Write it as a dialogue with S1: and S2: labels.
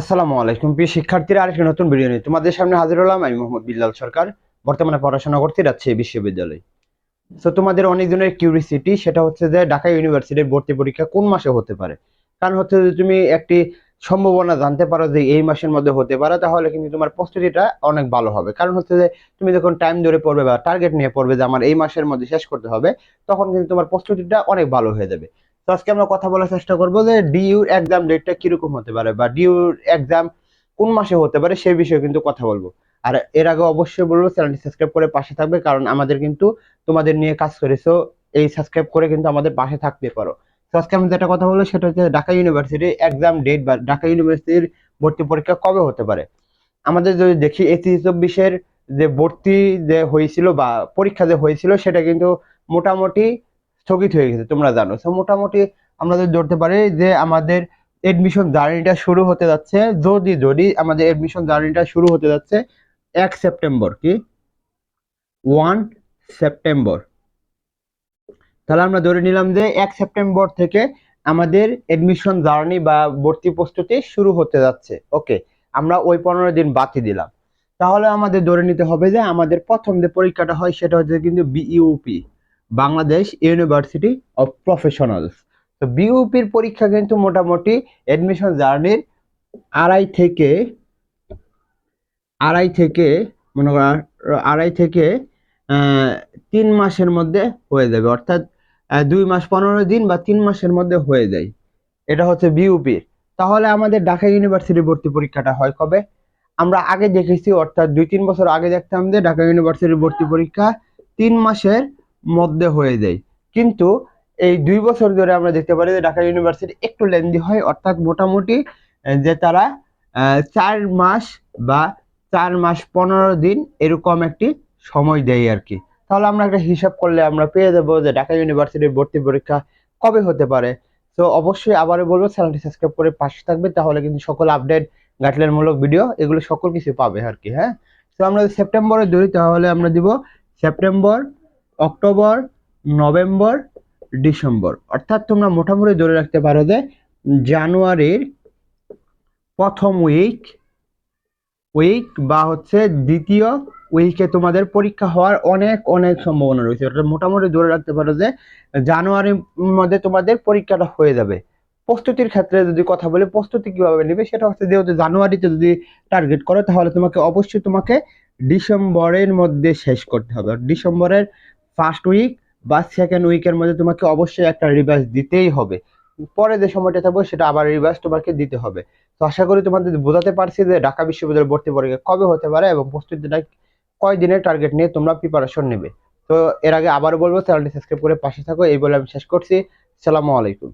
S1: আসসালামু আলাইকুম। প্রিয় শিক্ষার্থীরা, আরেকটি নতুন ভিডিও নিয়ে তোমাদের সামনে হাজির হলাম। আমি মোহাম্মদ বিল্লাল সরকার, বর্তমানে পড়াশোনা করতে যাচ্ছি বিশ্ববিদ্যালয়। তো তোমাদের অনেক দিনের কিউরিসিটি সেটা হচ্ছে যে ঢাকা ইউনিভার্সিটির ভর্তি পরীক্ষা কোন মাসে হতে পারে? কারণ হচ্ছে যে তুমি একটি সম্ভাবনা জানতে পারো যে এই মাসের মধ্যে হতে পারে, তাহলে কিন্তু তোমার প্রস্তুতিটা অনেক ভালো হবে। কারণ হচ্ছে যে তুমি যখন টাইম ধরে পড়বে বা টার্গেট নিয়ে পড়বে যে আমার এই মাসের মধ্যে শেষ করতে হবে, তখন কিন্তু তোমার প্রস্তুতিটা অনেক ভালো হয়ে যাবে। তো আজকে আমরা কথা বলার চেষ্টা করব যে ডিইউ এক্সাম ডেটটা কীরকম হতে পারে বা ডিইউ এক্সাম কোন মাসে হতে পারে সেই বিষয়ে কিন্তু কথা বলব। আর এর আগে অবশ্যই বলব, চ্যানেলটি সাবস্ক্রাইব করে পাশে থাকবে, কারণ আমাদের কিন্তু তোমাদের নিয়ে কাজ করেছ, এই সাবস্ক্রাইব করে কিন্তু আমাদের পাশে থাকতে পারো। তো আজকে আমি যেটা কথা বলব সেটা হচ্ছে ঢাকা ইউনিভার্সিটি এক্সাম ডেট বা ঢাকা ইউনিভার্সিটির ভর্তি পরীক্ষা কবে হতে পারে। আমাদের যদি দেখি এসি চব্বিশের যে ভর্তি যে হয়েছিল বা পরীক্ষা যে হয়েছিল সেটা কিন্তু মোটামুটি স্থগিত হয়ে গেছে, তোমরা জানো। তো মোটামুটি আমরা যদি ধরতে পারি যে আমাদের এডমিশন জার্নিটা শুরু হতে যাচ্ছে, যদি যদি আমাদের এডমিশন জার্নিটা শুরু হতে যাচ্ছে এক সেপ্টেম্বর কি? One September. তাহলে আমরা ধরে নিলাম যে এক সেপ্টেম্বর থেকে আমাদের এডমিশন জার্নি বা ভর্তি প্রস্তুতি শুরু হতে যাচ্ছে। ওকে আমরা ওই পনেরো দিন বাতি দিলাম। তাহলে আমাদের ধরে নিতে হবে যে আমাদের প্রথম যে পরীক্ষাটা হয় সেটা হচ্ছে কিন্তু BUP Bangladesh university of professionals তো বিউপির পরীক্ষা কিন্তু মোটামুটি এডমিশন জার্নির আড়াই থেকে আড়াই থেকে, মনে কর আড়াই থেকে তিন মাসের মধ্যে হয়ে যাবে। অর্থাৎ দুই মাস পনেরো দিন বা তিন মাসের মধ্যে হয়ে যায়। এটা হচ্ছে বিউপির তাহলে আমাদের ঢাকা ইউনিভার্সিটি ভর্তি পরীক্ষাটা হয় কবে? আমরা আগে দেখেছি, অর্থাৎ দুই তিন বছর আগে দেখতাম যে ঢাকা ইউনিভার্সিটির ভর্তি পরীক্ষা তিন মাসের মধ্যে হয়ে যায়। কিন্তু এই দুই বছর ধরে আমরা দেখতে পারি যে ঢাকা ইউনিভার্সিটি একটু লেন্দি হয়, অর্থাৎ মোটামুটি যে তারা চার মাস বা চার মাস পনেরো দিন এরকম একটি সময় দেয় আর কি। তাহলে আমরা একটা হিসাব করলে আমরা পেয়ে যাব যে ঢাকা ইউনিভার্সিটির ভর্তি পরীক্ষা কবে হতে পারে। তো অবশ্যই আবারও বলব, চ্যানেলটি সাবস্ক্রাইব করে পাশে থাকবে, তাহলে কিন্তু সকল আপডেট গাইডলাইনমূলক ভিডিও এগুলো সকল কিছু পাবে আর কি হ্যাঁ? তো আমরা সেপ্টেম্বরে ধরি, তাহলে আমরা দিব সেপ্টেম্বর অক্টোবর, নভেম্বর, ডিসেম্বর। অর্থাৎ তোমরা মোটামুটি ধরে রাখতে পারো যে জানুয়ারির প্রথম উইক উইক বা হচ্ছে দ্বিতীয় উইকে তোমাদের পরীক্ষা হওয়ার অনেক অনেক সম্ভাবনা রয়েছে। অর্থাৎ মোটামুটি ধরে রাখতে পারো যে জানুয়ারির মধ্যে তোমাদের পরীক্ষাটা হয়ে যাবে। প্রস্তুতির ক্ষেত্রে যদি কথা বলি, প্রস্তুতি কীভাবে নেবে সেটা হচ্ছে যেহেতু জানুয়ারিতে যদি টার্গেট করো, তাহলে তোমাকে অবশ্যই তোমাকে ডিসেম্বরের মধ্যে শেষ করতে হবে। ডিসেম্বরের ফার্স্ট উইক বা সেকেন্ড উইকের মধ্যে তোমাকে অবশ্যই একটা রিভাইজ দিতেই হবে। পরে যে সময়টা থাকবে সেটা আবার রিভাইজ তোমাকে দিতে হবে। তো আশা করি তোমাদের বোঝাতে পারছি যে ঢাকা বিশ্ববিদ্যালয় ভর্তি পরীক্ষা কবে হতে পারে এবং প্রস্তুতিটা কয় দিনের টার্গেট নিয়ে তোমরা প্রিপারেশন নেবে। তো এর আগে আবারও বলব চ্যানেলটি সাবস্ক্রাইব করে পাশে থাকো। এই বলে আমি শেষ করছি। সালামু আলাইকুম।